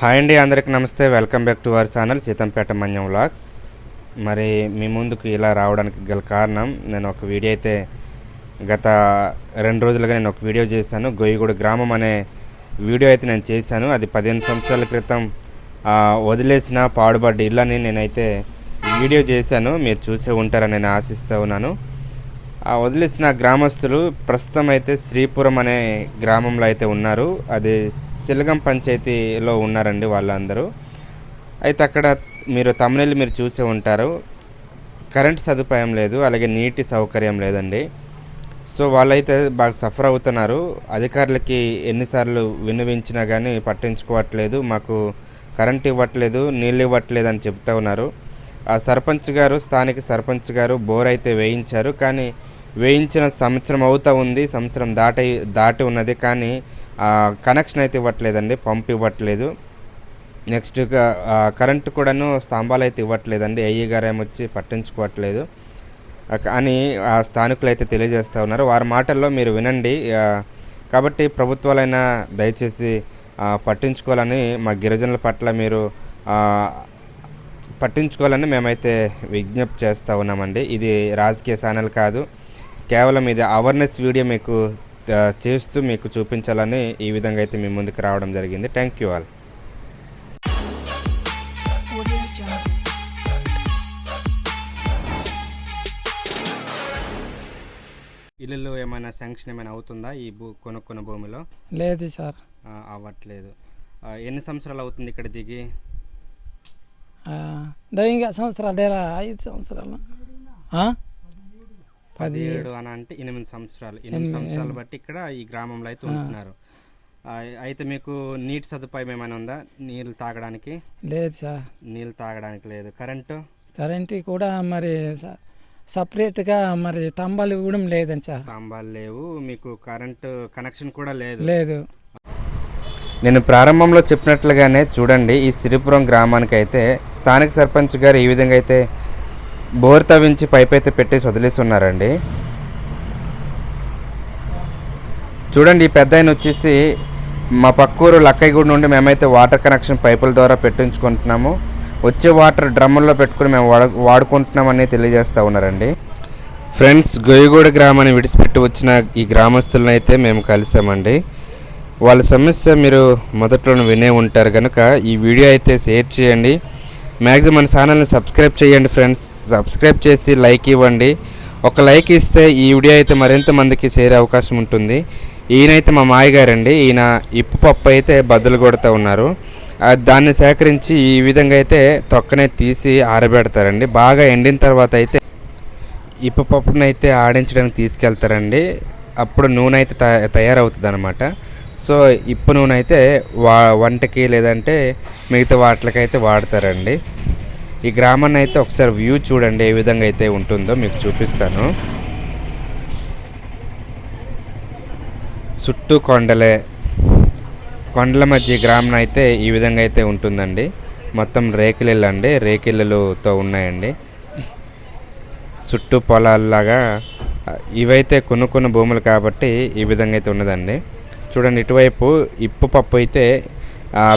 Hi అండి అందరికీ నమస్తే. Welcome back to our channel Seethampeta Manyam vlogs. మరి మీ ముందుకు ఇలా రావడానికి గల కారణం నేను ఒక వీడియో అయితే గత రెండు రోజులుగా నేను ఒక వీడియో చేశాను. గొయ్యగూడ గ్రామం అనే వీడియో అయితే నేను చేశాను. అది పదిహేను సంవత్సరాల క్రితం వదిలేసిన పాడుబడ్డ ఇళ్ళని నేనైతే వీడియో చేశాను. మీరు చూసే ఉంటారని నేను ఆశిస్తూ ఉన్నాను. ఆ వదిలేసిన గ్రామస్తులు ప్రస్తుతం అయితే శ్రీపురం అనే గ్రామంలో అయితే ఉన్నారు. అది సిలగం పంచాయతీలో ఉన్నారండి వాళ్ళందరూ. అయితే అక్కడ మీరు తమిళ మీరు చూసే ఉంటారు. కరెంట్ సదుపాయం లేదు అలాగే నీటి సౌకర్యం లేదండి. సో వాళ్ళైతే బాగా సఫర్ అవుతున్నారు. అధికారులకి ఎన్నిసార్లు విన్నవించినా కానీ పట్టించుకోవట్లేదు మాకు కరెంట్ ఇవ్వట్లేదు నీళ్ళు ఇవ్వట్లేదు అని చెప్తా ఉన్నారు. ఆ సర్పంచ్ గారు స్థానిక సర్పంచ్ గారు బోర్ అయితే వేయించారు. కానీ వేయించిన సంవత్సరం అవుతూ ఉంది సంవత్సరం దాటి దాటి ఉన్నది కానీ కనెక్షన్ అయితే ఇవ్వట్లేదండి పంప్ ఇవ్వట్లేదు. నెక్స్ట్ కరెంటు కూడాను స్తంభాలు అయితే ఇవ్వట్లేదండి అయ్యి గారు ఏమొచ్చి పట్టించుకోవట్లేదు. అని ఆ స్థానికులు అయితే తెలియజేస్తూ ఉన్నారు. వారి మాటల్లో మీరు వినండి కాబట్టి ప్రభుత్వాలైనా దయచేసి పట్టించుకోవాలని మా గిరిజనుల పట్ల మీరు పట్టించుకోవాలని మేమైతే విజ్ఞప్తి చేస్తూ ఉన్నామండి. ఇది రాజకీయ ఛానల్ కాదు. కేవలం ఇది అవేర్నెస్ వీడియో మీకు చేస్తూ మీకు చూపించాలని ఈ విధంగా అయితే మీ ముందుకు రావడం జరిగింది. Thank you all. ఇల్లు ఏమైనా శాంక్షన్ ఏమైనా అవుతుందా ఈ భూ కొనుక్కున్న భూమిలో? లేదు సార్. అవ్వట్లేదు. ఎన్ని సంవత్సరాలు అవుతుంది ఇక్కడ దిగి? సంవత్సరాలు డేరా ఐదు సంవత్సరాలు. పదిహేడు అని అంటే ఎనిమిది సంవత్సరాలు. ఎనిమిది సంవత్సరాలు బట్టి ఇక్కడ ఈ గ్రామంలో అయితే ఉంటున్నారు. అయితే మీకు నీటి సదుపాయం ఏమైనా ఉందా? నీళ్ళు తాగడానికి? లేదు సార్. నీళ్ళు తాగడానికి లేదు. కరెంటు? కరెంట్ కూడా మరి సపరేట్గా మరి తంబాలు ఇవ్వడం లేదని సార్. స్తంభాలు లేవు. మీకు కరెంటు కనెక్షన్ కూడా లేదు. లేదు. నేను ప్రారంభంలో చెప్పినట్లుగానే చూడండి ఈ సిరిపురం గ్రామానికి అయితే స్థానిక సర్పంచ్ గారు ఈ విధంగా అయితే బోర్ తవ్వించి పైప్ అయితే పెట్టేసి వదిలేసి ఉన్నారండి చూడండి ఈ పెద్ద ఆయన వచ్చేసి మా పక్కూరు లక్కయ్యగూడ నుండి మేమైతే వాటర్ కనెక్షన్ పైపుల ద్వారా పెట్టించుకుంటున్నాము. వచ్చే వాటర్ డ్రమ్ముల్లో పెట్టుకుని మేము వాడు వాడుకుంటున్నామని తెలియజేస్తూ ఉన్నారండి. ఫ్రెండ్స్ గొయ్యగూడ గ్రామాన్ని విడిచిపెట్టి వచ్చిన ఈ గ్రామస్తులను అయితే మేము కలిసామండి. వాళ్ళ సమస్య మీరు మొదట్లో వినే ఉంటారు కనుక ఈ వీడియో అయితే షేర్ చేయండి. మ్యాక్సిమం మన ఛానల్ని సబ్స్క్రైబ్ చేయండి ఫ్రెండ్స్ సబ్స్క్రైబ్ చేసి లైక్ ఇవ్వండి. ఒక లైక్ ఇస్తే ఈ వీడియో అయితే మరింత మందికి చేరే అవకాశం ఉంటుంది. ఈయనైతే మా మాయగారండి ఈయన ఇప్పు పప్పు అయితే బద్దలు కొడుతూ ఉన్నారు. దాన్ని సేకరించి ఈ విధంగా అయితే తొక్కనే తీసి ఆరబెడతారండి. బాగా ఎండిన తర్వాత అయితే ఇప్పు ఆడించడానికి తీసుకెళ్తారండి. అప్పుడు నూనె అయితే తయారవుతుంది అనమాట సో ఇప్పు నూనె అయితే వా వంటకి లేదంటే మిగతా వాటికైతే వాడతారండి. ఈ గ్రామాన్ని అయితే ఒకసారి వ్యూ చూడండి ఏ విధంగా అయితే ఉంటుందో మీకు చూపిస్తాను. చుట్టూ కొండలే. కొండల మధ్య గ్రామం అయితే ఈ విధంగా అయితే ఉంటుందండి. మొత్తం రేకిళ్ళు అండి రేకిళ్ళతో ఉన్నాయండి. చుట్టూ పొలాల్లాగా ఇవైతే ఇవైతే కొనుక్కున్న భూములు కాబట్టి ఈ విధంగా అయితే ఉన్నదండి. చూడండి ఇటువైపు ఇప్పు పప్పు అయితే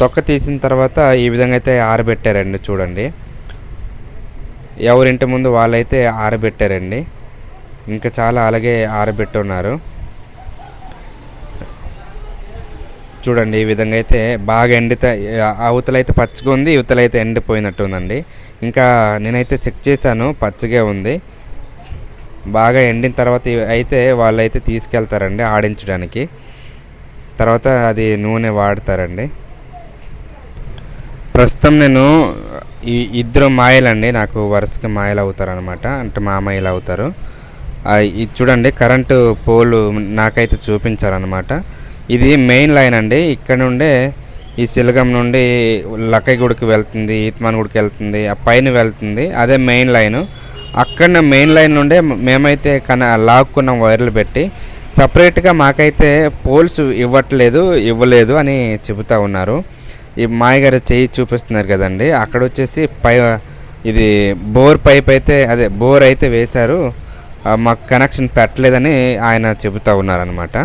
తొక్క తీసిన తర్వాత ఈ విధంగా అయితే ఆరబెట్టారండి చూడండి. ఎవరింటి ముందు వాళ్ళైతే ఆరబెట్టారండి. ఇంకా చాలా అలాగే ఆరబెట్టున్నారు. చూడండి ఈ విధంగా అయితే బాగా ఎండితే అవతలైతే పచ్చగా ఉంది ఇవతలైతే ఎండిపోయినట్టు ఉందండి. ఇంకా నేనైతే చెక్ చేశాను పచ్చగా ఉంది. బాగా ఎండిన తర్వాత అయితే వాళ్ళైతే తీసుకెళ్తారండి ఆడించడానికి. తర్వాత అది నూనె వాడతారండి. ప్రస్తుతం నేను ఈ ఇద్దరు మాయలండి నాకు వరుసగా మాయలు అవుతారు అనమాట అంటే మామయ్యలు అవుతారు ఇది చూడండి కరెంటు పోలు నాకైతే చూపించారనమాట ఇది మెయిన్ లైన్ అండి ఇక్కడ నుండే ఈ సిలగం నుండి లక్కయ్యగూడికి వెళ్తుంది ఈత్మాన్ గుడికి వెళ్తుంది ఆ పైన వెళ్తుంది అదే మెయిన్ లైను. అక్కడ మెయిన్ లైన్ నుండే మేమైతే కన లాక్కున్నాం వైర్లు పెట్టి. సపరేట్గా మాకైతే పోల్స్ ఇవ్వట్లేదు ఇవ్వలేదు అని చెబుతా ఉన్నారు. ఈ మాయగారు చేయి చూపిస్తున్నారు కదండి. అక్కడ వచ్చేసి పై ఇది బోర్ పైప్ అయితే అదే బోర్ అయితే వేశారు. మాకు కనెక్షన్ పెట్టలేదని ఆయన చెబుతూ ఉన్నారనమాట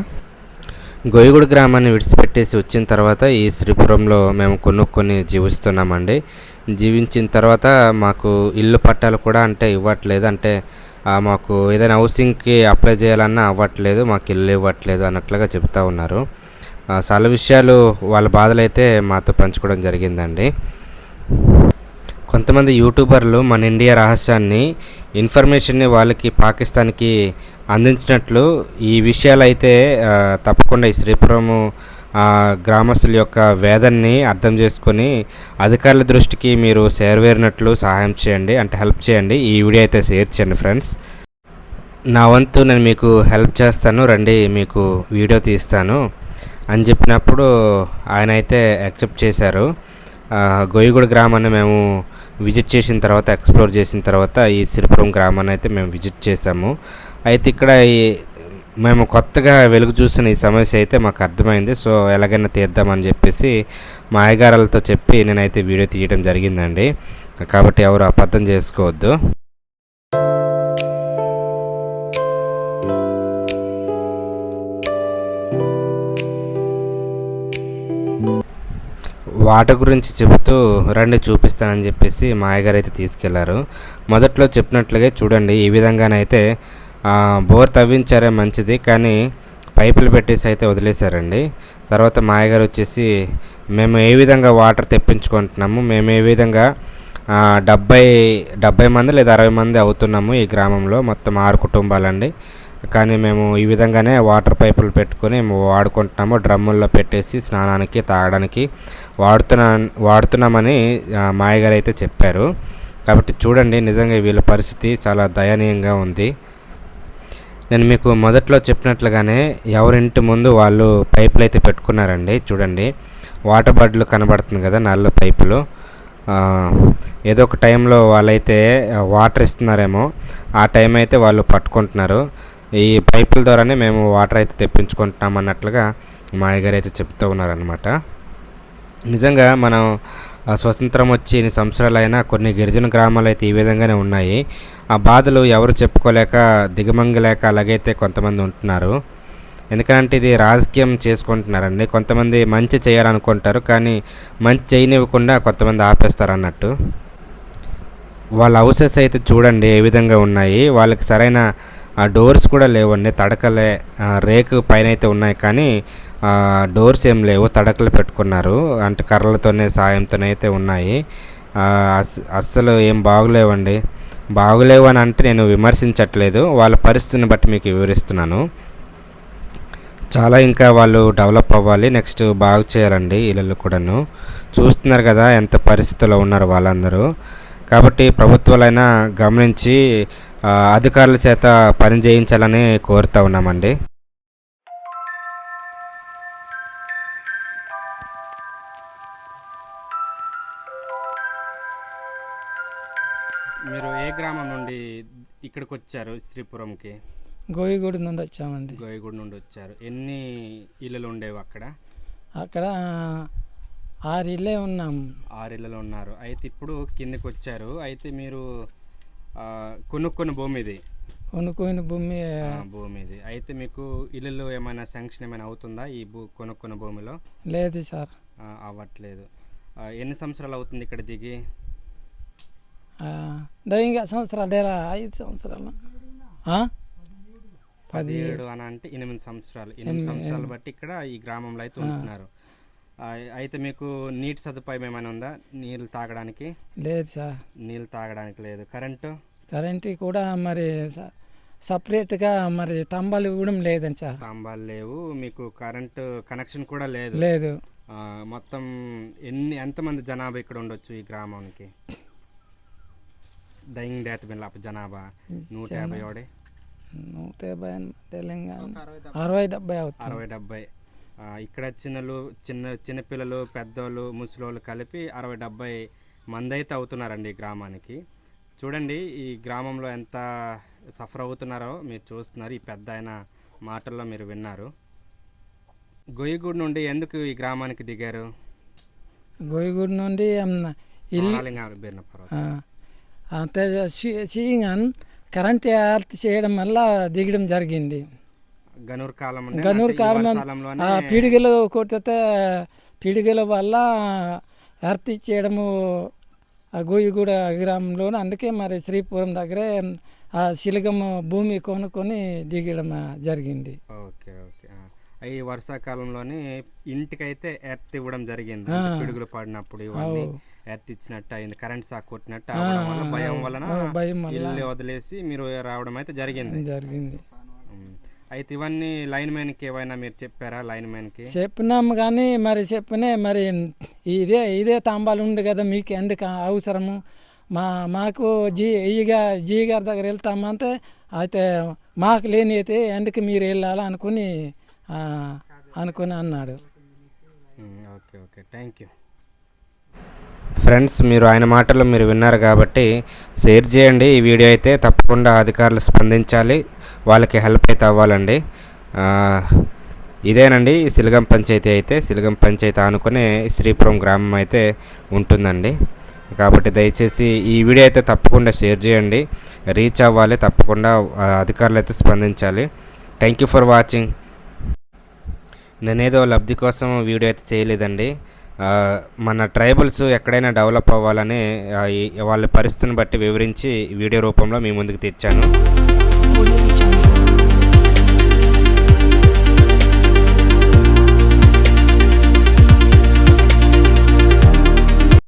గోయిగూడ గ్రామాన్ని విడిచిపెట్టేసి వచ్చిన తర్వాత ఈ శ్రీపురంలో మేము కొనుక్కొని జీవిస్తున్నామండి. జీవించిన తర్వాత మాకు ఇల్లు పట్టాలు కూడా అంటే ఇవ్వట్లేదు. అంటే మాకు ఏదైనా హౌసింగ్కి అప్లై చేయాలన్నా అవ్వట్లేదు మాకు ఇల్లు ఇవ్వట్లేదు అన్నట్లుగా చెప్తా ఉన్నారు. చాలా విషయాలు వాళ్ళ బాధలు అయితే మాతో పంచుకోవడం జరిగిందండి. కొంతమంది యూట్యూబర్లు మన ఇండియా రహస్యాన్ని ఇన్ఫర్మేషన్ని వాళ్ళకి పాకిస్తాన్కి అందించినట్లు ఈ విషయాలు అయితే తప్పకుండా ఈ శ్రీపురము గ్రామస్తుల యొక్క వేదన్ని అర్థం చేసుకొని అధికారుల దృష్టికి మీరు చేరవేరినట్లు సహాయం చేయండి అంటే హెల్ప్ చేయండి. ఈ వీడియో అయితే షేర్ చేయండి ఫ్రెండ్స్. నా వంతు నేను మీకు హెల్ప్ చేస్తాను రండి మీకు వీడియో తీస్తాను అని చెప్పినప్పుడు ఆయన అయితే యాక్సెప్ట్ చేశారు. గొయ్యగూడ గ్రామాన్ని మేము విజిట్ చేసిన తర్వాత ఎక్స్ప్లోర్ చేసిన తర్వాత ఈ సిరిపురం గ్రామాన్ని అయితే మేము విజిట్ చేసాము అయితే ఇక్కడ ఈ మేము కొత్తగా వెలుగు చూసిన ఈ సమస్య అయితే మాకు అర్థమైంది. సో ఎలాగైనా తీద్దామని చెప్పేసి మా అయ్యగారులతో చెప్పి నేనైతే వీడియో తీయడం జరిగిందండి. కాబట్టి ఎవరు అబద్ధం చేసుకోవద్దు. వాటర్ గురించి చెబుతూ రండి చూపిస్తానని చెప్పేసి మా అయ్యగారు అయితే తీసుకెళ్ళారు. మొదట్లో చెప్పినట్లుగా చూడండి ఈ విధంగానైతే బోర్ తవ్వించారే మంచిది కానీ పైపులు పెట్టేసి అయితే వదిలేశారండి. తర్వాత మాయగారు వచ్చేసి మేము ఏ విధంగా వాటర్ తెప్పించుకుంటున్నాము? మేము ఏ విధంగా డెబ్బై డెబ్బై మంది లేదా అరవై మంది అవుతున్నాము ఈ గ్రామంలో? మొత్తం ఆరు కుటుంబాలండి. కానీ మేము ఈ విధంగానే వాటర్ పైపులు పెట్టుకొని మేము వాడుకుంటున్నాము. డ్రమ్ముల్లో పెట్టేసి స్నానానికి తాగడానికి వాడుతున్నా వాడుతున్నామని మాయగారు అయితే చెప్పారు. కాబట్టి చూడండి నిజంగా వీళ్ళ పరిస్థితి చాలా దయనీయంగా ఉంది. నేను మీకు మొదట్లో చెప్పినట్లుగానే ఎవరింటి ముందు వాళ్ళు పైపులు అయితే పెట్టుకున్నారండి చూడండి. వాటర్ బడ్లు కనబడుతుంది కదా నల్ల పైపులు. ఏదో ఒక టైంలో వాళ్ళైతే వాటర్ ఇస్తున్నారేమో ఆ టైం అయితే వాళ్ళు పట్టుకుంటున్నారు. ఈ పైపుల ద్వారానే మేము వాటర్ అయితే తెప్పించుకుంటున్నాం అన్నట్లుగా మా అయ్యగారు అయితే చెప్తూ ఉన్నారనమాట నిజంగా మనం స్వతంత్రం వచ్చి ఎన్ని సంవత్సరాలైనా కొన్ని గిరిజన గ్రామాలు అయితే ఈ విధంగానే ఉన్నాయి. ఆ బాధలు ఎవరు చెప్పుకోలేక దిగమంగలేక అలాగైతే కొంతమంది ఉంటున్నారు. ఎందుకంటే ఇది రాజకీయం చేసుకుంటున్నారండి. కొంతమంది మంచి చేయాలనుకుంటారు కానీ మంచి చేయనివ్వకుండా కొంతమంది ఆపేస్తారు అన్నట్టు వాళ్ళ హౌసెస్ అయితే చూడండి ఏ విధంగా ఉన్నాయి. వాళ్ళకి సరైన ఆ డోర్స్ కూడా లేవండి తడకలే రేకు పైన అయితే ఉన్నాయి కానీ డోర్స్ ఏం లేవు. తడకలు పెట్టుకున్నారు. అంటే కర్రలతోనే సాయంతోనే అయితే ఉన్నాయి అస్- అస్సలు ఏం బాగులేవండి. బాగులేవు అని అంటే నేను విమర్శించట్లేదు. వాళ్ళ పరిస్థితిని బట్టి మీకు వివరిస్తున్నాను. చాలా ఇంకా వాళ్ళు డెవలప్ అవ్వాలి. నెక్స్ట్ బాగు చేయాలండి ఇళ్ళు కూడాను. చూస్తున్నారు కదా ఎంత పరిస్థితిలో ఉన్నారు వాళ్ళందరూ. కాబట్టి ప్రభుత్వాలైనా గమనించి అధికారుల చేత పని చేయించాలని కోరుతా ఉన్నామండి. మీరు ఏ గ్రామం నుండి ఇక్కడికి వచ్చారు శ్రీపురంకి? గోయిగూడ నుండి వచ్చామండి. గోయగూడ నుండి వచ్చారు. ఎన్ని ఇళ్ళు ఉండేవి అక్కడ? అక్కడ ఆరు ఇల్లే ఉన్నాం. ఆరు ఇళ్ళు ఉన్నారు. అయితే ఇప్పుడు కిందకి వచ్చారు. అయితే మీరు కొనుక్కున్న భూమి ఇది? కొనుక్కోని భూమి భూమి ఇది. అయితే మీకు ఇల్లు ఏమైనా శాంక్షన్ ఏమైనా అవుతుందా ఈ భూ కొనుక్కున్న భూమిలో? లేదు సార్. అవ్వట్లేదు. ఎన్ని సంవత్సరాలు అవుతుంది ఇక్కడ దిగి? దయ్యంగా సంవత్సరాలు లేదా ఐదు సంవత్సరాలు? పదిహేడు. అని అంటే ఎనిమిది సంవత్సరాలు. ఎనిమిది సంవత్సరాలు బట్టి ఇక్కడ ఈ గ్రామంలో అయితే ఉంటున్నారు. అయితే మీకు నీటి సదుపాయం ఏమైనా ఉందా? నీళ్ళు తాగడానికి? లేదు సార్. నీళ్ళు తాగడానికి లేదు. కరెంటు? కరెంటు కూడా మరి సపరేట్గా మరి తంబాలు ఇవ్వడం లేదండి సార్. స్తంభాలు లేవు. మీకు కరెంటు కనెక్షన్ కూడా లేదు. లేదు. మొత్తం ఎన్ని ఎంతమంది జనాభా ఇక్కడ ఉండొచ్చు ఈ గ్రామానికి? డైయింగ్ డెత్ బిల్ జనాభా నూట యాభై ఒకటి? నూట యాభై తెలంగాణ. అరవై డెబ్బై అవుతుంది. అరవై డెబ్బై. ఇక్కడ చిన్నలు చిన్న చిన్నపిల్లలు పెద్దోళ్ళు ముసలోళ్ళు కలిపి అరవై డెబ్బై మంది అయితే అవుతున్నారండి ఈ గ్రామానికి. చూడండి ఈ గ్రామంలో ఎంత సఫర్ అవుతున్నారో మీరు చూస్తున్నారు. ఈ పెద్ద ఆయన మాటల్లో మీరు విన్నారు. గొయ్యగూడు నుండి ఎందుకు ఈ గ్రామానికి దిగారు? గోయిగూడ నుండి. అంతే కరెంట్ ఏర్పాటు చేయడం వల్ల దిగడం జరిగింది. గనూరు కాలం గనూరు కాలం ఆ పీడిగలు కొట్టితే పీడిగల వల్ల ఎర్త్ ఇచ్చేయడము ఆ గోయిగూడ గ్రామంలో అందుకే మరి శ్రీపురం దగ్గరే ఆ శిలగం భూమి కొనుక్కొని దిగడం జరిగింది. Okay okay. ఈ వర్షాకాలంలోని ఇంటికైతే ఎర్త్ ఇవ్వడం జరిగింది. పిడుగులు పడినప్పుడు ఇవన్నీ ఎర్త్ ఇచ్చినట్టు అయింది. కరెంట్ షాక్ కొట్టినట్టు భయం వలన భయం ఇల్లు వదిలేసి మీరు రావడం అయితే జరిగింది. జరిగింది. అయితే ఇవన్నీ లైన్ మ్యాన్కి ఏమైనా మీరు చెప్పారా లైన్ మ్యాన్కి చెప్పినాము కానీ మరి చెప్పినే మరి ఇదే ఇదే తాంబాలు ఉంది కదా మీకు ఎందుకు అవసరము? మా మాకు జీ ఈగా జీ గారి దగ్గర వెళ్తామంటే అయితే మాకు లేని అయితే ఎందుకు మీరు వెళ్ళాలా అనుకుని అనుకుని అన్నాడు. Okay okay. Thank you. Friends మీరు ఆయన మాటలు మీరు విన్నారు కాబట్టి షేర్ చేయండి. ఈ వీడియో అయితే తప్పకుండా అధికారులు స్పందించాలి. వాళ్ళకి హెల్ప్ అయితే అవ్వాలండి. ఇదేనండి. ఈ సిలగం పంచాయతీ అయితే సిలగం పంచాయతీ ఆనుకునే శ్రీపురం గ్రామం అయితే ఉంటుందండి. కాబట్టి దయచేసి ఈ వీడియో అయితే తప్పకుండా షేర్ చేయండి. రీచ్ అవ్వాలి తప్పకుండా అధికారులు అయితే స్పందించాలి. థ్యాంక్ యూ ఫర్ వాచింగ్ నేనేదో లబ్ధి కోసం వీడియో అయితే చేయలేదండి. మన ట్రైబల్స్ ఎక్కడైనా డెవలప్ అవ్వాలని వాళ్ళ పరిస్థితిని బట్టి వివరించి వీడియో రూపంలో మీ ముందుకు తెచ్చాను.